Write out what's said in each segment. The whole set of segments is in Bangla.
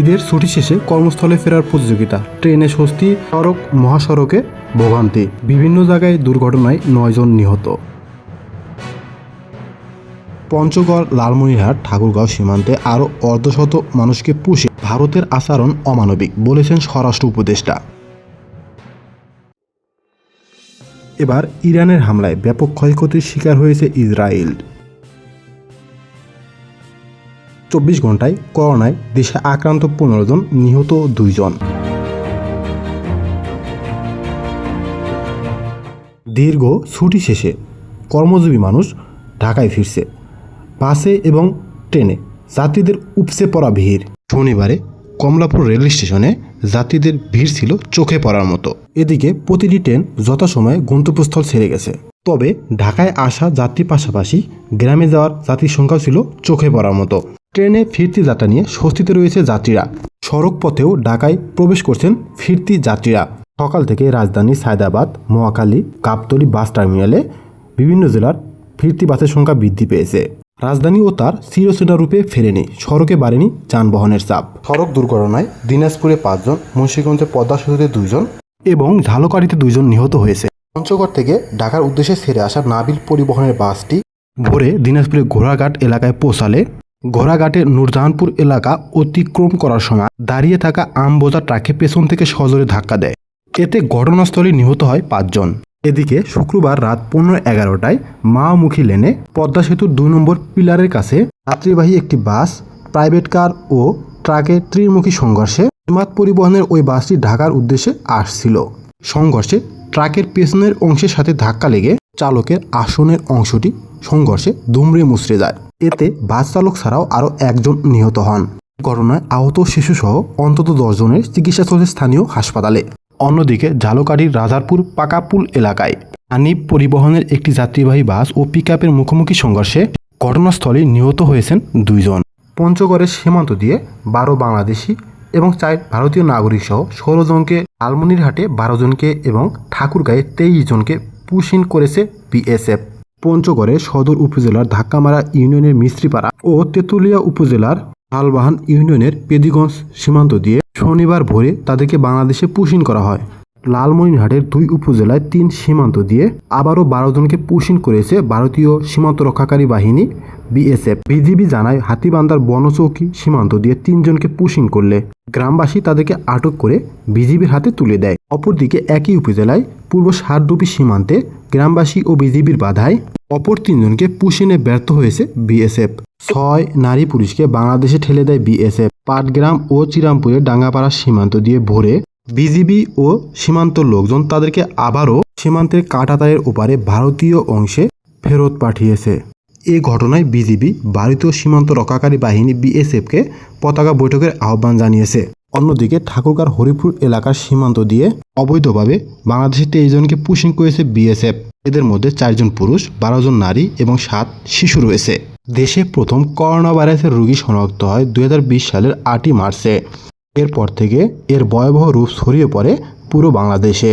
ঈদের ছুটি শেষে কর্মস্থলে ফেরার প্রতিযোগিতা। ট্রেনে স্বস্তি, সড়ক, মহাসড়কে ভোগান্তি। বিভিন্ন জায়গায় দুর্ঘটনায় নয়জন নিহত। পঞ্চগড়, লালমনিরহাট, ঠাকুরগাঁও সীমান্তে আরও অর্ধশত মানুষকে পুষে ভারতের আচরণ অমানবিক, বলেছেন স্বরাষ্ট্র উপদেষ্টা। এবার ইরানের হামলায় ব্যাপক ক্ষয়ক্ষতির শিকার হয়েছে ইসরায়েল। চব্বিশ ঘন্টায় করোনায় দেশে আক্রান্ত পনেরো জন, নিহত দুইজন। দীর্ঘ ছুটি শেষে কর্মজীবী মানুষ ঢাকায় ফিরছে। বাসে এবং ট্রেনে যাত্রীদের উপসে পড়া ভিড়। শনিবারে কমলাপুর রেল স্টেশনে যাত্রীদের ভিড় ছিল চোখে পড়ার মতো। এদিকে প্রতিটি ট্রেন যথাসময়ে গন্তব্যস্থল ছেড়ে গেছে। তবে ঢাকায় আসা যাত্রীর পাশাপাশি গ্রামে যাওয়ার যাত্রীর সংখ্যাও ছিল চোখে পড়ার মতো। ট্রেনে ফিরতি যাত্রা নিয়ে স্বস্তিতে রয়েছে যাত্রীরা। সড়ক পথেও ঢাকায় প্রবেশ করছেন ফিরতি যাত্রীরা। সকাল থেকে রাজধানী সায়দাবাদ মহাখালী গাবতলী বাস টার্মিনালে বিভিন্ন জেলার ফিরতি বাসের সংখ্যা বৃদ্ধি পেয়েছে। রাজধানী ও তার রূপে ফেরেনি সড়কে বাড়েনি যানবাহনের চাপ। সড়ক দুর্ঘটনায় দিনাজপুরে পাঁচজন মুন্সিগঞ্জে পদ্মা সেতুতে দুইজন এবং ঝালকাঠিতে দুইজন নিহত হয়েছে। পঞ্চগড় থেকে ঢাকার উদ্দেশ্যে ছেড়ে আসা নাবিল পরিবহনের বাসটি ভোরে দিনাজপুরের ঘোড়াঘাট এলাকায় পৌঁছালে ঘোড়াঘাটের নূরজাহানপুর এলাকা অতিক্রম করার সময় দাঁড়িয়ে থাকা আমবোজা ট্রাকে পেছন থেকে সজোরে ধাক্কা দেয়। এতে ঘটনাস্থলে নিহত হয় পাঁচজন। এদিকে শুক্রবার রাত পনেরো এগারোটায় মাওমুখী লেনে পদ্মা সেতুর দুই নম্বর পিলারের কাছে যাত্রীবাহী একটি বাস, প্রাইভেট কার ও ট্রাকের ত্রিমুখী সংঘর্ষে হিমাত পরিবহনের ওই বাসটি ঢাকার উদ্দেশ্যে আসছিল। সংঘর্ষে ট্রাকের পেছনের অংশের সাথে ধাক্কা লেগে চালকের আসনের অংশটি সংঘর্ষে দুমড়ে মুচড়ে যায়। এতে বাস চালক ছাড়াও আরও একজন নিহত হন। ঘটনায় আহত শিশুসহ অন্তত দশজনের চিকিৎসা চলছে স্থানীয় হাসপাতালে। অন্যদিকে ঝালকাঠির রাজারপুর পাকাপুল এলাকায় আনিব পরিবহনের একটি যাত্রীবাহী বাস ও পিকআপের মুখোমুখি সংঘর্ষে ঘটনাস্থলে নিহত হয়েছেন দুইজন। পঞ্চগড়ের সীমান্ত দিয়ে বারো বাংলাদেশি এবং চার ভারতীয় নাগরিক সহ ষোলো জনকে আলমনিরহাটে বারো জনকে এবং ঠাকুরগাঁয়ে তেইশ জনকে পুশিন করেছে বিএসএফ। পঞ্চগড়ের সদর উপজেলার ধাক্কামারা ইউনিয়নের মিস্ত্রিপাড়া ও তেঁতুলিয়া উপজেলার হালবাহান ইউনিয়নের পেদিগঞ্জ সীমান্ত দিয়ে শনিবার ভোরে তাদেরকে বাংলাদেশে পুশিন করা হয়। লালমনিরহাটের দুই উপজেলায় তিন সীমান্ত দিয়ে আবারও বারো জনকে পুশিন করেছে ভারতীয় সীমান্ত রক্ষাকারী বাহিনী, বিএসএফ। বিজিবি জানায় হাতিবান্দার বনচৌকি সীমান্ত দিয়ে তিনজনকে পুশিং করলে গ্রামবাসী তাদেরকে আটক করে বিজিবির হাতে তুলে দেয়। অপরদিকে একই উপজেলায় পূর্ব সারডুপি সীমান্তে গ্রামবাসী ও বিজিবির বাধায় অপর তিনজনকে পুশিনে ব্যর্থ হয়েছে বিএসএফ। ছয় নারী পুলিশকে বাংলাদেশে ঠেলে দেয় বিএসএফ। পাটগ্রাম ও চিরামপুরের ডাঙ্গাপাড়া সীমান্ত দিয়ে ভোরে বিজিবি ও সীমান্ত লোকজন তাদেরকে আবারও সীমান্তের কাটাতারের ওপারে ভারতীয় অংশে ফেরত পাঠিয়েছে। এ ঘটনায় বিজিবি, ভারতীয় সীমান্ত রক্ষাকারী বাহিনী বিএসএফকে পতাকা বৈঠকের আহ্বান জানিয়েছে। অন্যদিকে ঠাকুরগাঁর হরিপুর এলাকার সীমান্ত দিয়ে অবৈধভাবে বাংলাদেশের তেইশ জনকে পুশিং করেছে বিএসএফ। এদের মধ্যে চারজন পুরুষ, বারো জন নারী এবং সাত শিশু রয়েছে। দেশে প্রথম করোনা ভাইরাসের রোগী শনাক্ত হয় দুই হাজার বিশ সালের আটই মার্চে। এরপর থেকে এর ভয়াবহ রূপ ছড়িয়ে পড়ে পুরো বাংলাদেশে।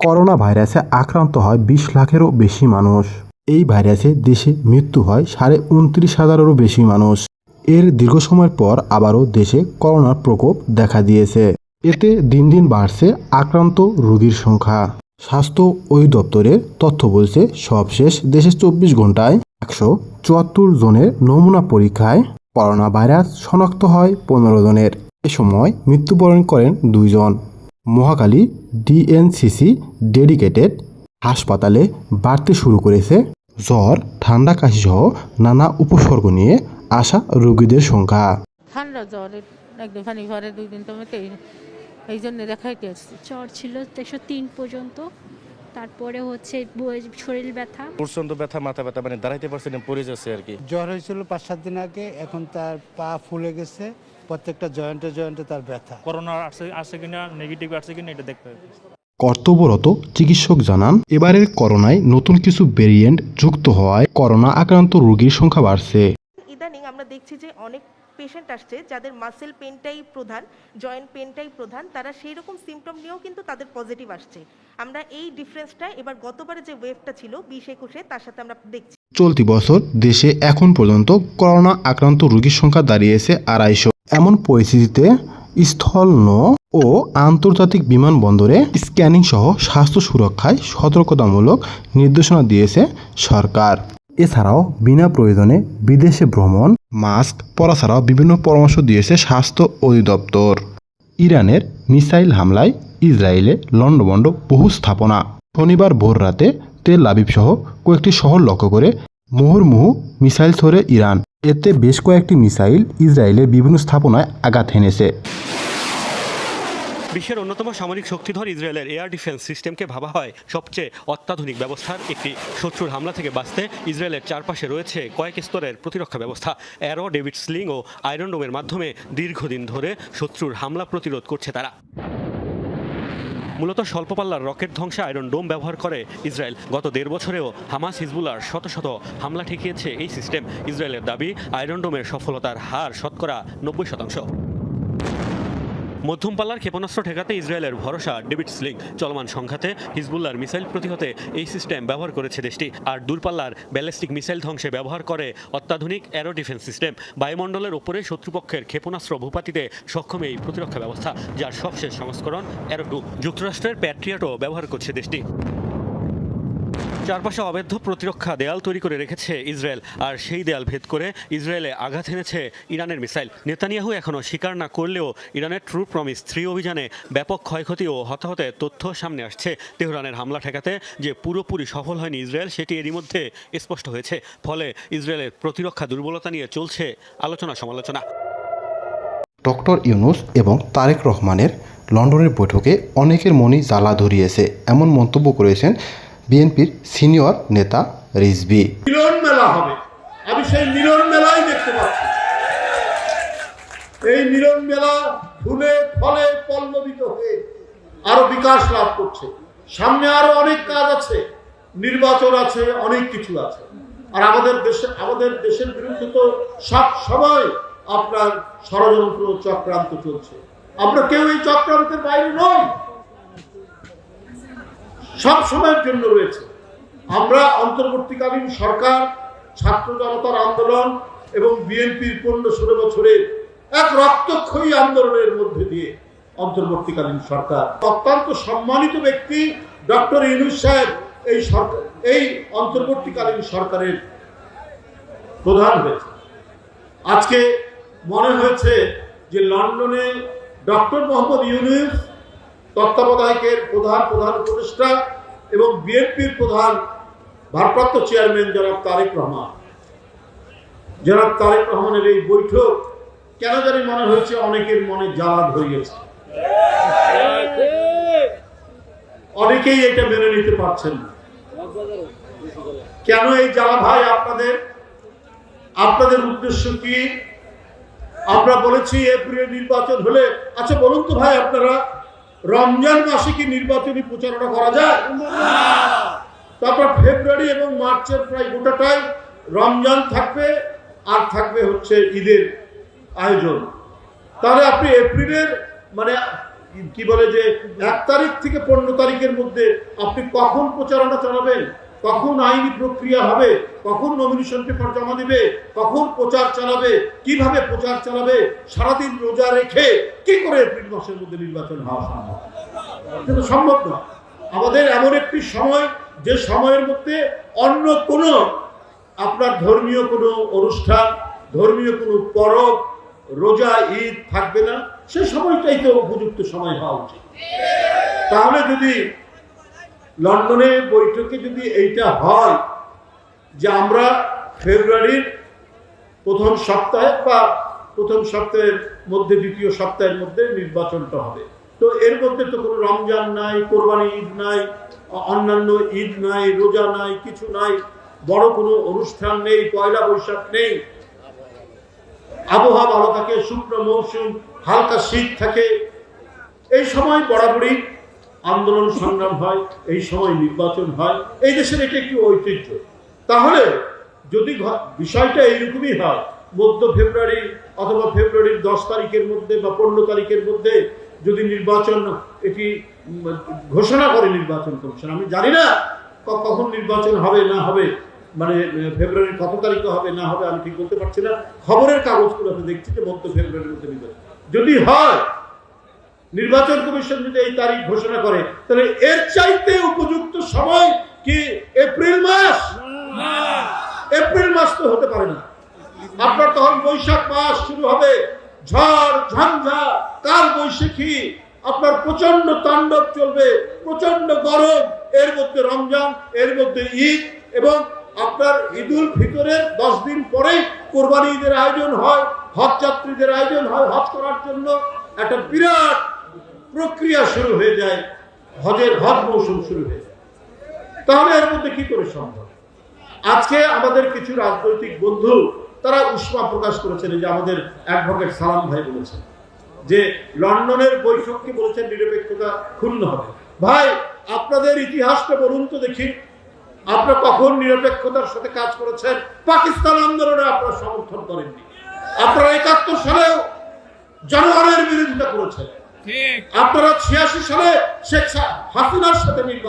করোনা ভাইরাসে আক্রান্ত হয় বিশ লাখেরও বেশি মানুষ। এই ভাইরাসে দেশে মৃত্যু হয় সাড়ে উনত্রিশ হাজারেরও বেশি মানুষ। এর দীর্ঘ সময়ের পর আবারও দেশে করোনার প্রকোপ দেখা দিয়েছে। এতে দিন দিন বাড়ছে আক্রান্ত রোগীর সংখ্যা। স্বাস্থ্য অধিদপ্তরের তথ্য বলছে, সবশেষ দেশে চব্বিশ ঘন্টায় একশো চুয়াত্তর জনের নমুনা পরীক্ষায় করোনা ভাইরাস শনাক্ত হয় পনেরো জনের। এ সময় মৃত্যুবরণ করেন দুইজন মহাকালী ডিএনসিসি ডেডিকেটেড হাসপাতালে বাড়তে শুরু করেছে জ্বর ঠান্ডা কাশি সহ নানা উপসর্গ নিয়ে আসা রোগীদের সংখ্যা ঠান্ডা জ্বর একদম খানি ঘরে দুই দিন তো এই এই জন্য দেখাইতে আসছি জ্বর ছিল একশো তিন পর্যন্ত তারপরে হচ্ছে শরীর ব্যথা। প্রচণ্ড ব্যথা মাথা ব্যথা মানে দাঁড়াইতে পারছে না পড়ে যাচ্ছে আর কি। জ্বর হয়েছিল পাঁচ সাত দিন আগে এখন তার পা ফুলে গেছে প্রত্যেকটা জয়েন্টে জয়েন্টে তার ব্যথা। করোনা আসছে আসছে কিনা নেগেটিভ আসছে কিনা এটা দেখতে হবে। কর্তব্যরত চিকিৎসক জানান এবারের করোনায় নতুন কিছু ভেরিয়েন্ট যুক্ত হওয়ায় করোনা আক্রান্ত রোগীর সংখ্যা বাড়ছে। ইদানিং আমরা দেখছি যে অনেক পেশেন্ট আসছে যাদের মাসেল পেনটাই প্রধান জয়েন্ট পেনটাই প্রধান তারা সেই রকম সিমটম নিয়েও কিন্তু তাদের পজিটিভ আসছে। আমরা এই ডিফারেন্সটা এবার গতবারে যে ওয়েভটা ছিল বিশ একুশে তার সাথে আমরা দেখছি। চলতি বছর দেশে এখন পর্যন্ত করোনা আক্রান্ত রোগীর সংখ্যা দাঁড়িয়েছে আড়াইশো। এমন পরিস্থিতিতে স্থল নৌ ও আন্তর্জাতিক বিমানবন্দরে স্ক্যানিং সহ স্বাস্থ্য সুরক্ষায় সতর্কতামূলক নির্দেশনা দিয়েছে সরকার। এছাড়াও বিনা প্রয়োজনে বিদেশে ভ্রমণ, মাস্ক পরা ছাড়াও বিভিন্ন পরামর্শ দিয়েছে স্বাস্থ্য অধিদপ্তর। ইরানের মিসাইল হামলায় ইসরায়েলে লণ্ডভণ্ড বহু স্থাপনা। শনিবার ভোর রাতে তেল আবিব সহ কয়েকটি শহর লক্ষ্য করে মুহুর্মুহু মিসাইল ছড়ে ইরান। এতে বেশ কয়েকটি মিসাইল ইসরায়েলের বিভিন্ন স্থাপনায় আঘাত হেনেছে। বিশ্বের অন্যতম সামরিক শক্তিধর ইসরায়েলের এয়ার ডিফেন্স সিস্টেমকে ভাবা হয় সবচেয়ে অত্যাধুনিক ব্যবস্থার একটি শত্রুর হামলা থেকে বাঁচতে ইসরায়েলের চারপাশে রয়েছে কয়েক স্তরের প্রতিরক্ষা ব্যবস্থা। অ্যারো, ডেভিড স্লিং ও আয়রন ডোমের মাধ্যমে দীর্ঘদিন ধরে শত্রুর হামলা প্রতিরোধ করছে তারা। মূলত স্বল্প পাল্লার রকেট ধ্বংসে আয়রন ডোম ব্যবহার করে ইসরায়েল। গত দেড় বছরেও হামাস হিজবুলার শত শত হামলা ঠেকিয়েছে এই সিস্টেম। ইসরায়েলের দাবি, আয়রন ডোমের সফলতার হার শতকরা নব্বই শতাংশ। মধ্যম পাল্লার ক্ষেপণাস্ত্র ঠেকাতে ইসরায়েলের ভরসা, ডেভিড স্লিং। চলমান সংঘাতে হিজবুল্লার মিসাইল প্রতিহতে এই সিস্টেম ব্যবহার করেছে দেশটি। আর দূরপাল্লার ব্যালিস্টিক মিসাইল ধ্বংসে ব্যবহার করে অত্যাধুনিক অ্যারো ডিফেন্স সিস্টেম। বায়ুমণ্ডলের ওপরে শত্রুপক্ষের ক্ষেপণাস্ত্র ভূপাতিতে সক্ষম এই প্রতিরক্ষা ব্যবস্থা, যার সবশেষ সংস্করণ অ্যারো টু যুক্তরাষ্ট্রের প্যাট্রিয়াটও ব্যবহার করছে দেশটি। চারপাশে অবৈধ প্রতিরক্ষা দেয়াল তৈরি করে রেখেছে ইসরায়েল, আর সেই দেয়াল ভেদ করে ইসরায়েলে আঘাত এনেছে ইরানের মিসাইল। নেতানিয়াহু এখনও স্বীকার না করলেও ইরানের ট্রু প্রমিস থ্রি অভিযানে ব্যাপক ক্ষয়ক্ষতি ও হতাহতের তথ্য সামনে আসছে। তেহরানের হামলা ঠেকাতে যে পুরোপুরি সফল হয়নি ইসরায়েল, সেটি এরই মধ্যে স্পষ্ট হয়েছে। ফলে ইসরায়েলের প্রতিরক্ষা দুর্বলতা নিয়ে চলছে আলোচনা সমালোচনা। ডক্টর ইউনুস এবং তারেক রহমানের লন্ডনের বৈঠকে অনেকের মনেই জ্বালা ধরিয়েছে, এমন মন্তব্য করেছেন বিএনপির সিনিয়র নেতা রিজবি মিলন মেলা হবে। আমি সেই মিলন মেলাই দেখতে পাচ্ছি। এই মিলন মেলা ফুলে ফলে পল্লবিত হয়ে আরও বিকাশ লাভ করছে। সামনে আরও অনেক কাজ আছে। নির্বাচন আছে, অনেক কিছু আছে। আর আমাদের দেশে, আমাদের দেশের বিরুদ্ধে তো সব সময় আপনার ষড়যন্ত্র চক্রান্ত চলছে। আমরা কেউ এই চক্রান্তের বাইরে নই। সব সময়ের জন্য রয়েছে। আমরা অন্তর্বর্তীকালীন সরকার, ছাত্র জনতার আন্দোলন এবং বিএনপির পনেরো ষোলো বছরের এক রক্তক্ষয়ী আন্দোলনের মধ্যে দিয়ে অন্তর্বর্তীকালীন সরকার। অত্যন্ত সম্মানিত ব্যক্তি ডক্টর ইনুস সাহেব এই সরকার, এই অন্তর্বর্তীকালীন সরকারের প্রধান হয়েছে। আজকে মনে হয়েছে যে লন্ডনে ডক্টর মোহাম্মদ ইউনুস তত্ত্বাবধায়কের প্রধান প্রধান উপদেষ্টা এবং বিএনপির প্রধান ভারপ্রাপ্ত চেয়ারম্যান জনাব তারেক রহমান। জনাব তারেক রহমানের এই বৈঠক কেন জানি মনে হয়েছে অনেকের মনে জ্বালা ধরিয়েছে। অনেকেই এটা মেনে নিতে পারছেন না। কেন এই জ্বালা ভাই আপনাদের? আপনাদের উদ্দেশ্য কি? আমরা বলেছি এপ্রিলে নির্বাচন হলে আচ্ছা বলুন তো ভাই আপনারা রমজান মাসে কি নির্বাচনী প্রচারণা করা যায়? তারপর ফেব্রুয়ারি এবং মার্চের প্রায় গোটাটাই রমজান থাকবে, আর থাকবে হচ্ছে ঈদের আয়োজন। তাহলে আপনি এপ্রিলের মানে কি বলে যে, এক তারিখ থেকে পনেরো তারিখের মধ্যে আপনি কখন প্রচারণা চালাবেন? কখন আইনি প্রক্রিয়া হবে, কখন নমিনেশন পেপার জমা দেবে, কখন প্রচার চালাবে, কীভাবে প্রচার চালাবে, সারাদিন রোজা রেখে কি করে এপ্রিল মাসের মধ্যে নির্বাচন হওয়া সম্ভব? তো সম্ভব না। আমাদের এমন একটি সময়, যে সময়ের মধ্যে অন্য কোনো আপনার ধর্মীয় কোনো অনুষ্ঠান, ধর্মীয় কোনো পরব, রোজা, ঈদ থাকবে না, সে সময়টাই তো উপযুক্ত সময় হওয়া উচিত। তাহলে যদি লন্ডনে বৈঠকে যদি এইটা হয় যে আমরা ফেব্রুয়ারির প্রথম সপ্তাহে বা প্রথম সপ্তাহের মধ্যে, দ্বিতীয় সপ্তাহের মধ্যে নির্বাচনটা হবে। তো এর মধ্যে তো কোনো রমজান নাই, কোরবানি ঈদ নাই, অন্যান্য ঈদ নাই, রোজা নাই, কিছু নাই, বড় কোনো অনুষ্ঠান নেই, পয়লা বৈশাখ নেই। আবহাওয়া ভালো থাকে, শুকনো মৌসুম, হালকা শীত থাকে। এই সময় বরাবরই আন্দোলন সংগ্রাম হয়, এই সময় নির্বাচন হয়, এই দেশের এটা একটি ঐতিহ্য। তাহলে যদি বিষয়টা এইরকমই হয়, মধ্য ফেব্রুয়ারি অথবা ফেব্রুয়ারির দশ তারিখের মধ্যে বা পনেরো তারিখের মধ্যে যদি নির্বাচন, এটি ঘোষণা করে নির্বাচন কমিশন, আমি জানি না কখন নির্বাচন হবে, না হবে মানে ফেব্রুয়ারির কত তারিখে হবে, না হবে, আমি ঠিক বলতে পারছি না। খবরের কাগজগুলোতে দেখছি যে মধ্য ফেব্রুয়ারির মধ্যে নির্বাচন। যদি হয় নির্বাচন কমিশন যদি এই তারিখ ঘোষণা করে, তাহলে এর চাইতে উপযুক্ত সময় কি এপ্রিল মাস? এপ্রিল মাস তো হতে পারে না। আপনার তখন বৈশাখ মাস শুরু হবে, ঝড়, ঝঞ্ঝা, কাল বৈশাখী, আপনার প্রচণ্ড তাণ্ডব চলবে প্রচণ্ড গরম, এর মধ্যে রমজান, এর মধ্যে ঈদ, এবং আপনার ঈদুল ফিতরের দশ দিন পরে কোরবানি ঈদের আয়োজন হয়, হজ যাত্রীদের আয়োজন হয় হজ করার জন্য। একটা বিরাট প্রক্রিয়া শুরু হয়ে যায়, হজের হজ মৌসুম শুরু হয়ে যায়। তাহলে এর মধ্যে কি করে সম্ভব? আজকে আমাদের কিছু রাজনৈতিক বন্ধু, তারা উষ্মা প্রকাশ করেছেন যে আমাদের অ্যাডভোকেট সালাম ভাই বলেছেন, যে লন্ডনের বৈঠককে বলেছেন, নিরপেক্ষতা ক্ষুণ্ণ হবে। ভাই, আপনাদের ইতিহাসটা বলুন তো দেখি। আপনারা কখন নিরপেক্ষতার সাথে কাজ করেছেন? পাকিস্তান আন্দোলনে আপনারা সমর্থন করেননি। আপনারা একাত্তর সালেও জনগণের বিরোধিতা করেছেন। আপনারা ছিয়াশি সালে শেখ হাসিনার সাথে নির্বাচন